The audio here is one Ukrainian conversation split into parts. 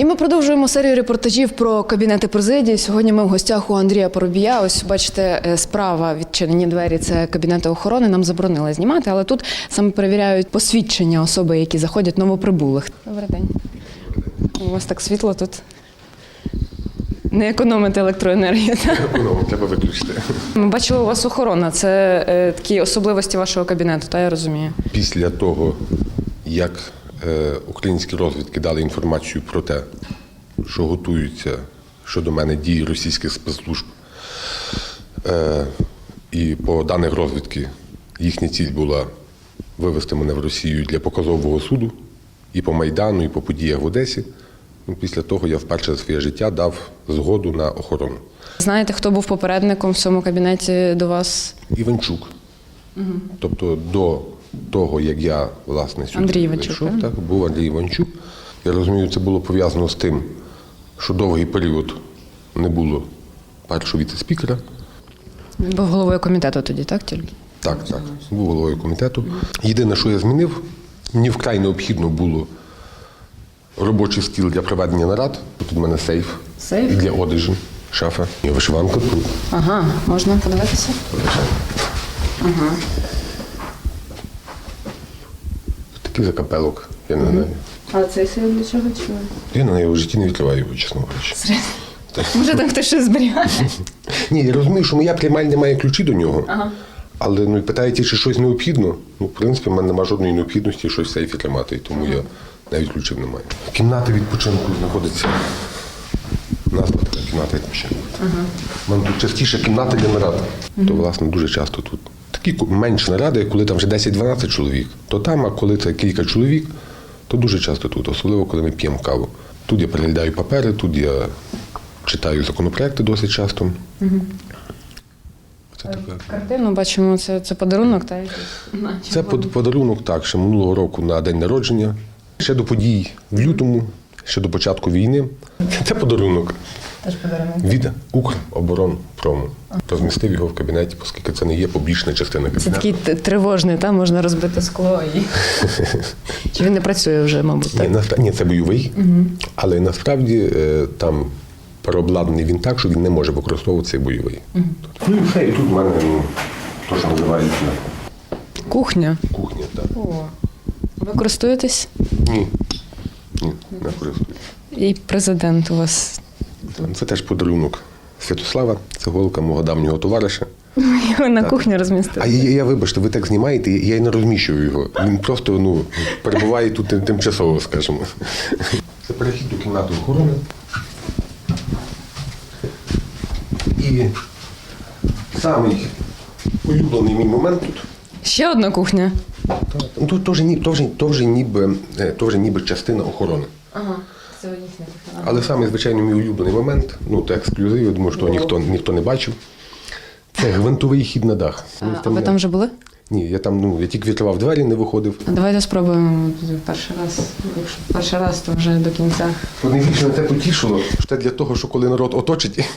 І ми продовжуємо серію репортажів про кабінети президії. Сьогодні ми в гостях у Андрія Поробія. Ось бачите, е, справа відчинені двері. Це кабінети охорони. Нам заборонили знімати, але тут саме перевіряють посвідчення особи, які заходять новоприбулих. Добрий день. У вас так світло тут. Не економите електроенергію. Економом треба виключити. Ми бачили у вас охорона. Це е, такі особливості вашого кабінету, та я розумію. Після того, як українські розвідки дали інформацію про те, що готуються щодо мене дії російських спецслужб, е, і по даних розвідки їхня ціль була вивести мене в Росію для показового суду і по Майдану, і по подіях в Одесі. Ну, Після того я вперше за своє життя дав згоду на охорону. Знаєте, хто був попередником в цьому кабінеті до вас? Іванчук. Тобто до того, як я власне сюди Андрій Іванчук, так, був Андрій Іванчук. Я розумію, це було пов'язано з тим, що довгий період не було першого віце-спікера. Він був головою комітету тоді, так тільки? Так, так, був головою комітету. Єдине, що я змінив, мені вкрай необхідно було робочий стіл для проведення нарад. Тут у мене сейф, Сейф? Для одежі, шафа. І вишиванка тут. Ага, можна подивитися? Такий закапелок. Я не знаю. А цей сейф для чого чує? Я на неї в житті не відкриваю його, чесно говорячи. Може там хтось щось зберігає? Ні, я розумію, що моя приймальня має ключі до нього. Але ну, питаєте, чи щось необхідно? Ну, в принципі, в мене немає жодної необхідності щось в сейфі тримати, і тому я навіть ключів не маю. Кімната відпочинку знаходиться. Назва така кімната відпочинку. У мене тут частіше кімната для нарад. То, власне, дуже часто тут. Такі менші наради, коли там вже 10-12 чоловік, то там, а коли це кілька чоловік, то дуже часто тут, особливо коли ми п'ємо каву. Тут я переглядаю папери, тут я читаю законопроекти досить часто. Це таке. Картину бачимо, це, це подарунок, та якийсь? Це под- подарунок так, ще минулого року на день народження, ще до подій в лютому, ще до початку війни. Це подарунок Теж подарунок. від Укроборонпрому. Розмістив його в кабінеті, оскільки це не є публічна частина Це такий тривожний, там можна розбити скло і. Чи він не працює вже, мабуть, Ні, так? ні, це бойовий, але насправді е, там переобладнаний він так, що він не може використовуватися як бойовий. Ну і все, і тут в мене ну, то, що називається Кухня. кухня. Так. О. Ви користуєтесь? Ні. Ні, не користуюсь. І президент у вас. Це теж подарунок Святослава, це голка мого давнього товариша. Його на кухню А розмістили. я, я, я вибачте, ви так знімаєте, я й не розміщую його. Він просто ну, перебуває тут тим- тимчасово, скажімо. Це перехід до кімнати охорони. І самий улюблений мій момент тут. Ще одна кухня. Ну, Тут теж, вже, ніби, е, ніби частина охорони. Ага. Але саме, звичайно, мій улюблений момент, ну це ексклюзив, я думаю, що ніхто, ніхто не бачив. Це гвинтовий хід на дах. А ви там вже були? Ні, я там, ну, я тільки відкривав двері, не виходив. А давайте спробуємо перший раз. Якщо перший раз, то вже до кінця. Найбільше на це потішило, що це для того, що коли народ оточить,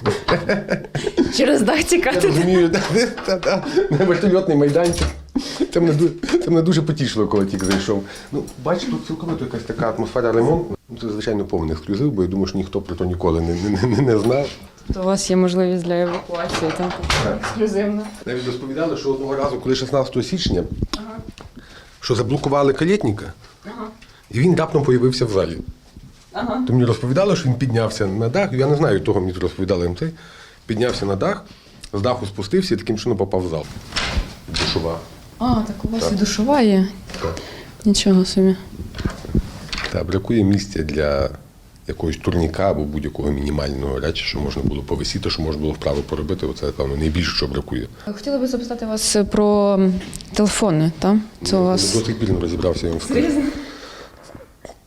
Через дах я тікати. розумію, да, на вертольотний майданчик. Це мене, дуже, це мене дуже потішило, коли тільки зайшов. Ну, бачиш, тут цілковито якась така атмосфера ремонту. Ну, Це, звичайно, повний ексклюзив, бо я думаю, що ніхто про то ніколи не, не, не, не знав. То у вас є можливість для евакуації, так? Ексклюзивно. Навіть розповідали, що одного разу, коли 16 січня, що заблокували калєтніка, і він раптом появився в залі. Ага. То мені розповідали, що він піднявся на дах. Я не знаю того, мені розповідали цей. Піднявся на дах, з даху спустився і таким чином попав в зал. Душова. А, так у вас і душова є. Нічого собі. Та бракує місця для якогось турніка або будь-якого мінімального речі, що можна було повисіти, що можна було вправо поробити. Оце, певно, найбільше, що бракує. Хотіла би запитати вас про телефони, так? Це у вас. До сих пір не розібрався я вам скажу.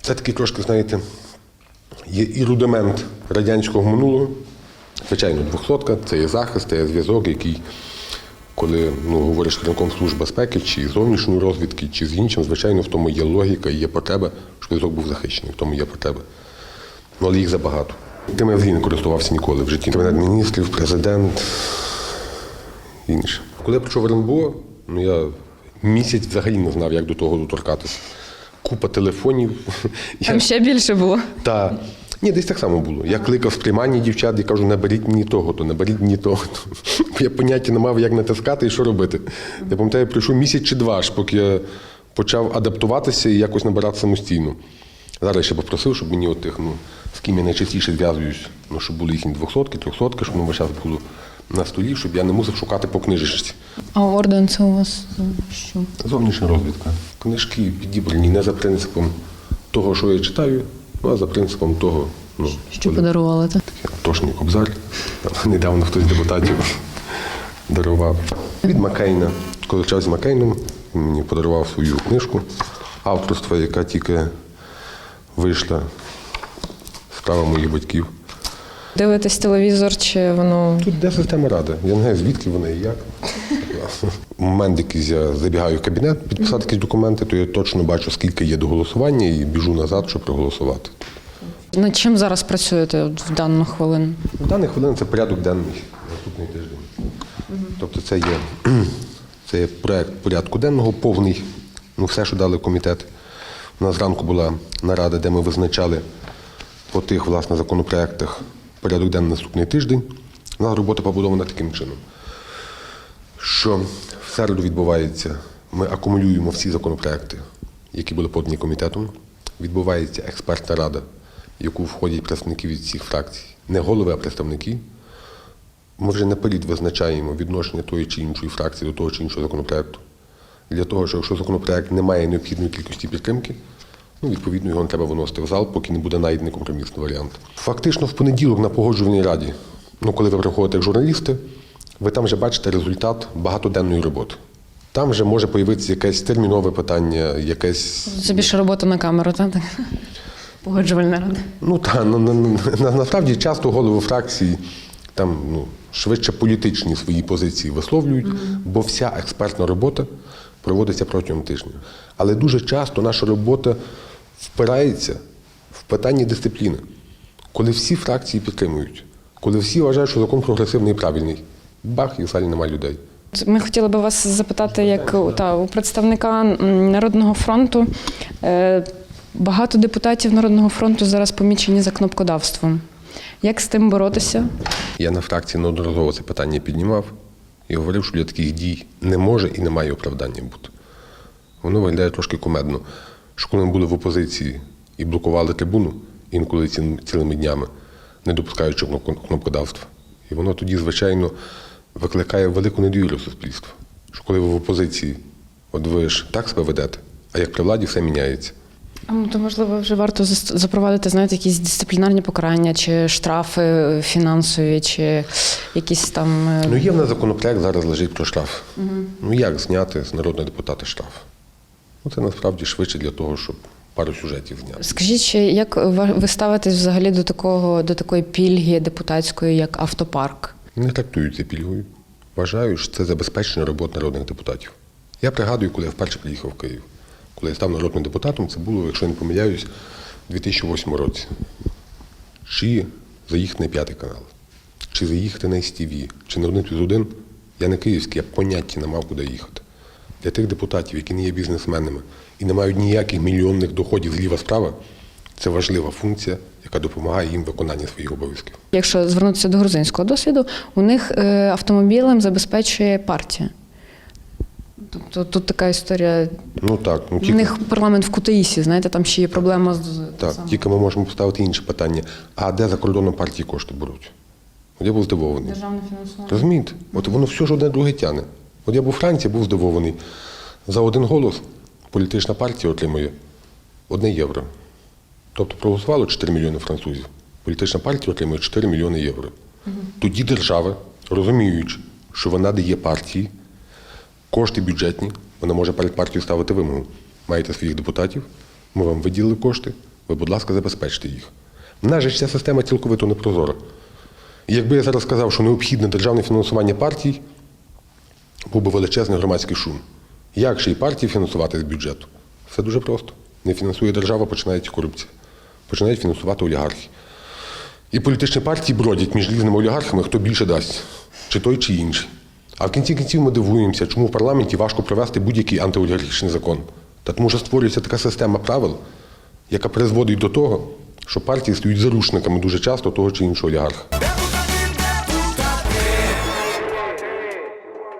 Це такий трошки, знаєте, є і рудимент радянського минулого. Звичайно, двохсотка це є захист, це є зв'язок, який, коли ну, говориш керівником служби безпеки, чи зовнішньої розвідки, чи з іншим, звичайно, в тому є логіка і є потреба, щоб зв'язок був захищений, в тому є потреба. Ну, але їх забагато. Тим я взагалі не користувався ніколи в житті. Кабінет міністрів, президент, інше. Коли я прийшов в РНБО, ну я місяць взагалі не знав, як до того доторкатися. Купа телефонів. Я- ще більше було. та Ні, десь так само було. Я кликав з приймання дівчат і кажу, наберіть мені того, то наберіть мені того. то я поняття не мав, як натискати і що робити. Я пам'ятаю, пройшов місяць чи два, аж поки я почав адаптуватися і якось набирати самостійно. Зараз я ще попросив, щоб мені от тих, ну, з ким я найчастіше зв'язуюсь, ну, щоб були їхні двохсотки, трьохсотки, щоб воно час було на столі, щоб я не мусив шукати по книжечці. А орден це у вас що? Зовнішня розвідка. Книжки підібрані не за принципом того, що я читаю, ну а за принципом того, ну, Що коли- подарували? Так? Тошний кобзар. Недавно хтось з депутатів дарував. Від Маккейна. Коли час з Маккейном, він мені подарував свою книжку авторства, яка тільки вийшла справа моїх батьків. Дивитесь телевізор, чи воно Тут де система ради. Я не знаю, звідки вона і як. Момент, якийсь я забігаю в кабінет підписати якісь документи, то я точно бачу, скільки є до голосування, і біжу назад, щоб проголосувати. Над чим зараз працюєте в дану хвилину? В даний хвилин це порядок денний наступний тиждень. Тобто це є, це є проект порядку денного, повний, ну все, що дали комітет. У нас зранку була нарада, де ми визначали по тих власне законопроектах порядок денний наступний тиждень. У нас робота побудована таким чином, що в середу відбувається, ми акумулюємо всі законопроекти, які були подані комітетом. Відбувається експертна рада, яку входять представники від всіх фракцій, не голови, а представники. Ми вже наперед визначаємо відношення тої чи іншої фракції до того чи іншого законопроекту. Для того, що якщо законопроект не має необхідної кількості підтримки, ну, відповідно, його треба виносити в зал, поки не буде знайдений компромісний варіант. Фактично, в понеділок на погоджувальній раді, ну, коли ви приходите як журналісти, ви там вже бачите результат багатоденної роботи. Там вже може появитися якесь термінове питання, якесь Це більше робота на камеру, так? Так? Погоджувальна рада. Ну та на, на, на, насправді часто голови фракції там ну, швидше політичні свої позиції висловлюють, бо вся експертна робота проводиться протягом тижня. Але дуже часто наша робота впирається в питання дисципліни, коли всі фракції підтримують, коли всі вважають, що закон прогресивний і правильний. Бах, і в залі немає людей. Ми хотіли би вас запитати, як та, у представника Народного фронту. Багато депутатів Народного фронту зараз помічені за кнопкодавством. Як з тим боротися? Я на фракції неодноразово це питання піднімав і говорив, що для таких дій не може і не має оправдання бути. Воно виглядає трошки кумедно. Що коли ми були в опозиції і блокували трибуну, інколи цілими днями, не допускаючи кнопкодавства. І воно тоді, звичайно, викликає велику недовіру суспільства. Що коли ви в опозиції, от ви ж так себе ведете, а як при владі все міняється. Ну, то можливо вже варто запровадити, знаєте, якісь дисциплінарні покарання, чи штрафи е, фінансові, чи якісь там. е, Ну, є в нас законопроект, зараз лежить про штраф. Ну як зняти з народного депутата штраф? Ну, це насправді швидше для того, щоб пару сюжетів зняти. Скажіть, ще, як ви ставитесь взагалі до такого до такої пільги депутатської, як автопарк? Не трактують це пільгою. Вважаю, що це забезпечення роботи народних депутатів. Я пригадую, коли я вперше приїхав в Київ. Коли я став народним депутатом, це було, якщо я не помиляюсь, у 2008 році. Чи заїхати на п'ятий канал, чи заїхати на СТВ, чи на 1 плюс 1, я не київський, я поняття не мав, куди їхати. Для тих депутатів, які не є бізнесменами і не мають ніяких мільйонних доходів зліва-справа, це важлива функція, яка допомагає їм в виконанні своїх обов'язків. Якщо звернутися до грузинського досвіду, у них е, автомобілем забезпечує партія. Тобто тут така історія. Ну так, ну У тільки, них парламент в Кутаїсі, знаєте, там ще є проблема з так, саме. тільки ми можемо поставити інше питання. А де за кордоном партії кошти беруть? От я був здивований. державне фінансування. Розумієте? От воно все ж одне друге тяне. От я був у Франції, був здивований. За один голос політична партія отримує одне євро. Тобто проголосувало 4 мільйони французів. Політична партія отримує 4 мільйони євро. Тоді держава, розуміючи, що вона дає партії кошти бюджетні, вона може перед партією ставити вимогу. Маєте своїх депутатів, ми вам виділили кошти, ви, будь ласка, забезпечте їх. В нас же ця система цілковито непрозора. І якби я зараз сказав, що необхідне державне фінансування партій, був би величезний громадський шум. Як же і партії фінансувати з бюджету? Все дуже просто. Не фінансує держава, починається корупція. Починають фінансувати олігархи. І політичні партії бродять між різними олігархами, хто більше дасть, чи той, чи інший. А в кінці кінців ми дивуємося, чому в парламенті важко провести будь-який антиолігархічний закон. Та тому що створюється така система правил, яка призводить до того, що партії стають заручниками дуже часто того чи іншого олігарха.